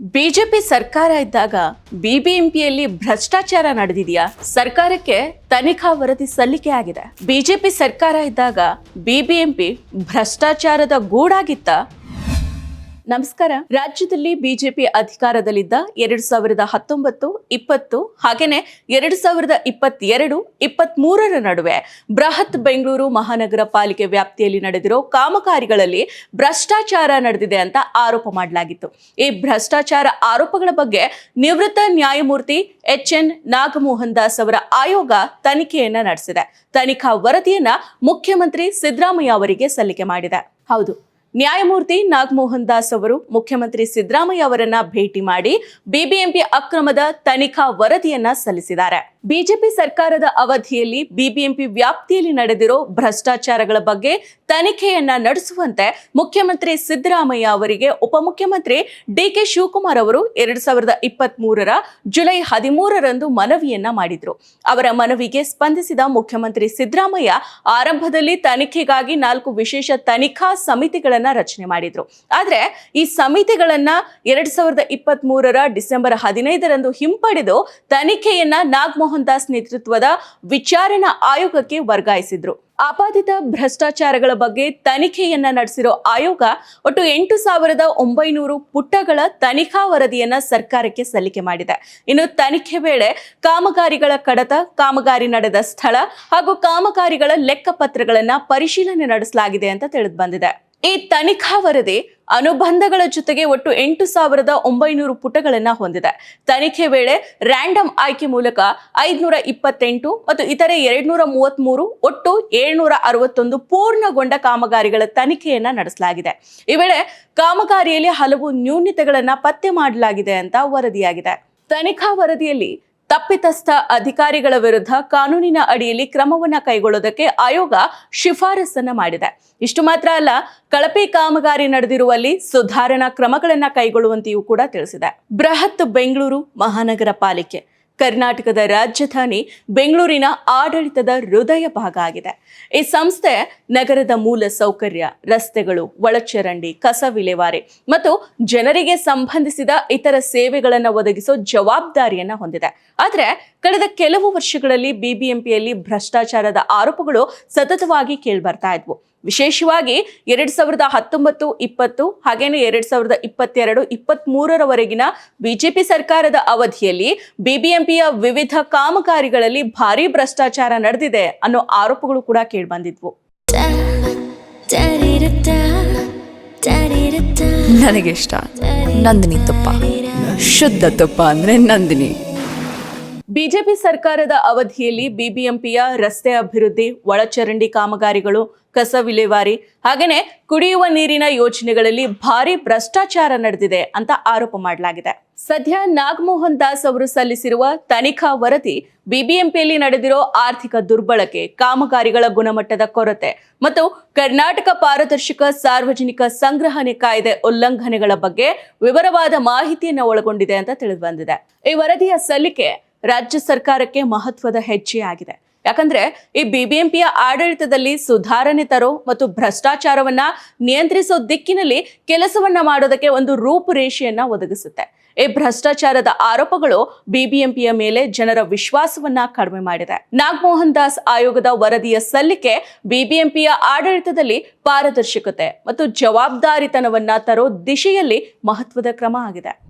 BJP ಸರ್ಕಾರ ಇದ್ದಾಗ ಬಿಬಿಎಂಪಿಯಲ್ಲಿ ಭ್ರಷ್ಟಾಚಾರ ನಡೆದಿದೆಯಾ? ಸರ್ಕಾರಕ್ಕೆ ತನಿಖಾ ವರದಿ ಸಲ್ಲಿಕೆ ಆಗಿದೆ. ಬಿಜೆಪಿ ಸರ್ಕಾರ ಇದ್ದಾಗ ಬಿಬಿಎಂಪಿ ಭ್ರಷ್ಟಾಚಾರದ ಗೂಡಾಗಿತ್ತ? ನಮಸ್ಕಾರ. ರಾಜ್ಯದಲ್ಲಿ ಬಿಜೆಪಿ ಅಧಿಕಾರದಲ್ಲಿದ್ದ ಎರಡು ಸಾವಿರದ ಹತ್ತೊಂಬತ್ತು, ಇಪ್ಪತ್ತು ಹಾಗೇನೆ ಎರಡು ಸಾವಿರದ ಇಪ್ಪತ್ತೆರಡು ಇಪ್ಪತ್ತ್ ಮೂರರ ನಡುವೆ ಬೃಹತ್ ಬೆಂಗಳೂರು ಮಹಾನಗರ ಪಾಲಿಕೆ ವ್ಯಾಪ್ತಿಯಲ್ಲಿ ನಡೆದಿರೋ ಕಾಮಗಾರಿಗಳಲ್ಲಿ ಭ್ರಷ್ಟಾಚಾರ ನಡೆದಿದೆ ಅಂತ ಆರೋಪ ಮಾಡಲಾಗಿತ್ತು. ಈ ಭ್ರಷ್ಟಾಚಾರ ಆರೋಪಗಳ ಬಗ್ಗೆ ನಿವೃತ್ತ ನ್ಯಾಯಮೂರ್ತಿ ಎಚ್ ಎನ್ ನಾಗಮೋಹನ್ ದಾಸ್ ಅವರ ಆಯೋಗ ತನಿಖೆಯನ್ನ ನಡೆಸಿದೆ. ತನಿಖಾ ವರದಿಯನ್ನ ಮುಖ್ಯಮಂತ್ರಿ ಸಿದ್ದರಾಮಯ್ಯ ಅವರಿಗೆ ಸಲ್ಲಿಕೆ ಮಾಡಿದೆ. ಹೌದು. ನ್ಯಾಯಮೂರ್ತಿ ನಾಗಮೋಹನ್ ದಾಸ್ ಅವರು ಮುಖ್ಯಮಂತ್ರಿ ಸಿದ್ದರಾಮಯ್ಯ ಅವರನ್ನ ಭೇಟಿ ಮಾಡಿ ಬಿಬಿಎಂಪಿ ಅಕ್ರಮದ ತನಿಖಾ ವರದಿಯನ್ನ ಸಲ್ಲಿಸಿದ್ದಾರೆ. ಬಿಜೆಪಿ ಸರ್ಕಾರದ ಅವಧಿಯಲ್ಲಿ ಬಿಬಿಎಂಪಿ ವ್ಯಾಪ್ತಿಯಲ್ಲಿ ನಡೆದಿರೋ ಭ್ರಷ್ಟಾಚಾರಗಳ ಬಗ್ಗೆ ತನಿಖೆಯನ್ನ ನಡೆಸುವಂತೆ ಮುಖ್ಯಮಂತ್ರಿ ಸಿದ್ದರಾಮಯ್ಯ ಅವರಿಗೆ ಉಪಮುಖ್ಯಮಂತ್ರಿ ಡಿಕೆ ಶಿವಕುಮಾರ್ ಅವರು ಎರಡ್ ಸಾವಿರದ ಇಪ್ಪತ್ತ್ ಮೂರರ ಜುಲೈ ಹದಿಮೂರರಂದು ಮನವಿಯನ್ನ ಮಾಡಿದ್ರು. ಅವರ ಮನವಿಗೆ ಸ್ಪಂದಿಸಿದ ಮುಖ್ಯಮಂತ್ರಿ ಸಿದ್ದರಾಮಯ್ಯ ಆರಂಭದಲ್ಲಿ ತನಿಖೆಗಾಗಿ ನಾಲ್ಕು ವಿಶೇಷ ತನಿಖಾ ಸಮಿತಿಗಳನ್ನ ರಚನೆ ಮಾಡಿದ್ರು. ಆದ್ರೆ ಈ ಸಮಿತಿಗಳನ್ನ ಎರಡ್ ಸಾವಿರದ ಇಪ್ಪತ್ತ್ ಮೂರರ ಡಿಸೆಂಬರ್ ಹದಿನೈದರಂದು ಹಿಂಪಡೆದು ತನಿಖೆಯನ್ನ ನಾಗಮೋಹನ್ ದಾಸ್ ನೇತೃತ್ವದ ವಿಚಾರಣಾ ಆಯೋಗಕ್ಕೆ ವರ್ಗಾಯಿಸಿದ್ರು. ಆಪಾದಿತ ಭ್ರಷ್ಟಾಚಾರಗಳ ಬಗ್ಗೆ ತನಿಖೆಯನ್ನ ನಡೆಸಿರೋ ಆಯೋಗ ಒಟ್ಟು ಎಂಟು ಸಾವಿರದ ಒಂಬೈನೂರು ಪುಟಗಳ ತನಿಖಾ ವರದಿಯನ್ನ ಸರ್ಕಾರಕ್ಕೆ ಸಲ್ಲಿಕೆ ಮಾಡಿದೆ. ಇನ್ನು ತನಿಖೆ ವೇಳೆ ಕಾಮಗಾರಿಗಳ ಕಡತ, ಕಾಮಗಾರಿ ನಡೆದ ಸ್ಥಳ ಹಾಗೂ ಕಾಮಗಾರಿಗಳ ಲೆಕ್ಕಪತ್ರಗಳನ್ನ ಪರಿಶೀಲನೆ ನಡೆಸಲಾಗಿದೆ ಅಂತ ತಿಳಿದು ಬಂದಿದೆ. ಈ ತನಿಖಾ ವರದಿ ಅನುಬಂಧಗಳ ಜೊತೆಗೆ ಒಟ್ಟು ಎಂಟು ಸಾವಿರದ ಒಂಬೈನೂರು ಪುಟಗಳನ್ನ ಹೊಂದಿದೆ. ತನಿಖೆ ವೇಳೆ ರ್ಯಾಂಡಮ್ ಆಯ್ಕೆ ಮೂಲಕ ಐದುನೂರ ಇಪ್ಪತ್ತೆಂಟು ಮತ್ತು ಇತರೆ ಎರಡ್ನೂರ ಮೂವತ್ತ್ಮೂರು ಒಟ್ಟು ಏಳ್ನೂರ ಅರವತ್ತೊಂದು ಪೂರ್ಣಗೊಂಡ ಕಾಮಗಾರಿಗಳ ತನಿಖೆಯನ್ನ ನಡೆಸಲಾಗಿದೆ. ಈ ವೇಳೆ ಕಾಮಗಾರಿಯಲ್ಲಿ ಹಲವು ನ್ಯೂನ್ಯತೆಗಳನ್ನ ಪತ್ತೆ ಮಾಡಲಾಗಿದೆ ಅಂತ ವರದಿಯಾಗಿದೆ. ತನಿಖಾ ವರದಿಯಲ್ಲಿ ತಪ್ಪಿತಸ್ಥ ಅಧಿಕಾರಿಗಳ ವಿರುದ್ಧ ಕಾನೂನಿನ ಅಡಿಯಲ್ಲಿ ಕ್ರಮವನ್ನ ಕೈಗೊಳ್ಳೋದಕ್ಕೆ ಆಯೋಗ ಶಿಫಾರಸನ್ನು ಮಾಡಿದೆ. ಇಷ್ಟು ಮಾತ್ರ ಅಲ್ಲ, ಕಳಪೆ ಕಾಮಗಾರಿ ನಡೆದಿರುವಲ್ಲಿ ಸುಧಾರಣಾ ಕ್ರಮಗಳನ್ನು ಕೈಗೊಳ್ಳುವಂತೆಯೂ ಕೂಡ ತಿಳಿಸಿದೆ. ಬೃಹತ್ ಬೆಂಗಳೂರು ಮಹಾನಗರ ಪಾಲಿಕೆ. ಕರ್ನಾಟಕದ ರಾಜಧಾನಿ ಬೆಂಗಳೂರಿನ ಆಡಳಿತದ ಹೃದಯ ಭಾಗ ಆಗಿದೆ. ಈ ಸಂಸ್ಥೆ ನಗರದ ಮೂಲ ಸೌಕರ್ಯ, ರಸ್ತೆಗಳು, ಒಳಚರಂಡಿ, ಕಸ ವಿಲೇವಾರಿ ಮತ್ತು ಜನರಿಗೆ ಸಂಬಂಧಿಸಿದ ಇತರ ಸೇವೆಗಳನ್ನು ಒದಗಿಸೋ ಜವಾಬ್ದಾರಿಯನ್ನ ಹೊಂದಿದೆ. ಆದರೆ ಕಳೆದ ಕೆಲವು ವರ್ಷಗಳಲ್ಲಿ ಬಿಬಿಎಂಪಿಯಲ್ಲಿ ಭ್ರಷ್ಟಾಚಾರದ ಆರೋಪಗಳು ಸತತವಾಗಿ ಕೇಳಿಬರ್ತಾ ಇದ್ವು. ವಿಶೇಷವಾಗಿ ಎರಡ್ ಸಾವಿರದ ಹತ್ತೊಂಬತ್ತು ಇಪ್ಪತ್ತು ಹಾಗೇನೆ ಎರಡ್ ಸಾವಿರದ ಇಪ್ಪತ್ತೆರಡು ಇಪ್ಪತ್ತ್ ಮೂರರವರೆಗಿನ ಬಿಜೆಪಿ ಸರ್ಕಾರದ ಅವಧಿಯಲ್ಲಿ ಬಿಬಿಎಂಪಿಯ ವಿವಿಧ ಕಾಮಗಾರಿಗಳಲ್ಲಿ ಭಾರಿ ಭ್ರಷ್ಟಾಚಾರ ನಡೆದಿದೆ ಅನ್ನೋ ಆರೋಪಗಳು ಕೂಡ ಕೇಳ್ಬಂದಿದ್ವು. ನನಗಿಷ್ಟ ನಂದಿನಿ ತುಪ್ಪ. ಶುದ್ಧ ತುಪ್ಪ ಅಂದ್ರೆ ನಂದಿನಿ. ಬಿಜೆಪಿ ಸರ್ಕಾರದ ಅವಧಿಯಲ್ಲಿ ಬಿಬಿಎಂಪಿಯ ರಸ್ತೆ ಅಭಿವೃದ್ಧಿ, ಒಳಚರಂಡಿ ಕಾಮಗಾರಿಗಳು, ಕಸ ವಿಲೇವಾರಿ ಹಾಗೆಯೇ ಕುಡಿಯುವ ನೀರಿನ ಯೋಜನೆಗಳಲ್ಲಿ ಭಾರಿ ಭ್ರಷ್ಟಾಚಾರ ನಡೆದಿದೆ ಅಂತ ಆರೋಪ ಮಾಡಲಾಗಿದೆ. ಸದ್ಯ ನಾಗಮೋಹನ್ ದಾಸ್ ಅವರು ಸಲ್ಲಿಸಿರುವ ತನಿಖಾ ವರದಿ ಬಿಬಿಎಂಪಿಯಲ್ಲಿ ನಡೆದಿರೋ ಆರ್ಥಿಕ ದುರ್ಬಳಕೆ, ಕಾಮಗಾರಿಗಳ ಗುಣಮಟ್ಟದ ಕೊರತೆ ಮತ್ತು ಕರ್ನಾಟಕ ಪಾರದರ್ಶಕ ಸಾರ್ವಜನಿಕ ಸಂಗ್ರಹಣೆ ಕಾಯ್ದೆ ಉಲ್ಲಂಘನೆಗಳ ಬಗ್ಗೆ ವಿವರವಾದ ಮಾಹಿತಿಯನ್ನು ಒಳಗೊಂಡಿದೆ ಅಂತ ತಿಳಿದು ಬಂದಿದೆ. ಈ ವರದಿಯ ಸಲ್ಲಿಕೆ ರಾಜ್ಯ ಸರ್ಕಾರಕ್ಕೆ ಮಹತ್ವದ ಹೆಜ್ಜೆಯಾಗಿದೆ. ಯಾಕಂದ್ರೆ ಈ ಬಿಬಿಎಂಪಿಯ ಆಡಳಿತದಲ್ಲಿ ಸುಧಾರಣೆ ತರೋ ಮತ್ತು ಭ್ರಷ್ಟಾಚಾರವನ್ನ ನಿಯಂತ್ರಿಸೋ ದಿಕ್ಕಿನಲ್ಲಿ ಕೆಲಸವನ್ನ ಮಾಡೋದಕ್ಕೆ ಒಂದು ರೂಪುರೇಷೆಯನ್ನ ಒದಗಿಸುತ್ತೆ. ಈ ಭ್ರಷ್ಟಾಚಾರದ ಆರೋಪಗಳು ಬಿಬಿಎಂಪಿಯ ಮೇಲೆ ಜನರ ವಿಶ್ವಾಸವನ್ನ ಕಡಿಮೆ ಮಾಡಿದೆ. ನಾಗಮೋಹನ್ ದಾಸ್ ಆಯೋಗದ ವರದಿಯ ಸಲ್ಲಿಕೆ ಬಿಬಿಎಂಪಿಯ ಆಡಳಿತದಲ್ಲಿ ಪಾರದರ್ಶಕತೆ ಮತ್ತು ಜವಾಬ್ದಾರಿತನವನ್ನ ತರೋ ದಿಶೆಯಲ್ಲಿ ಮಹತ್ವದ ಕ್ರಮ ಆಗಿದೆ.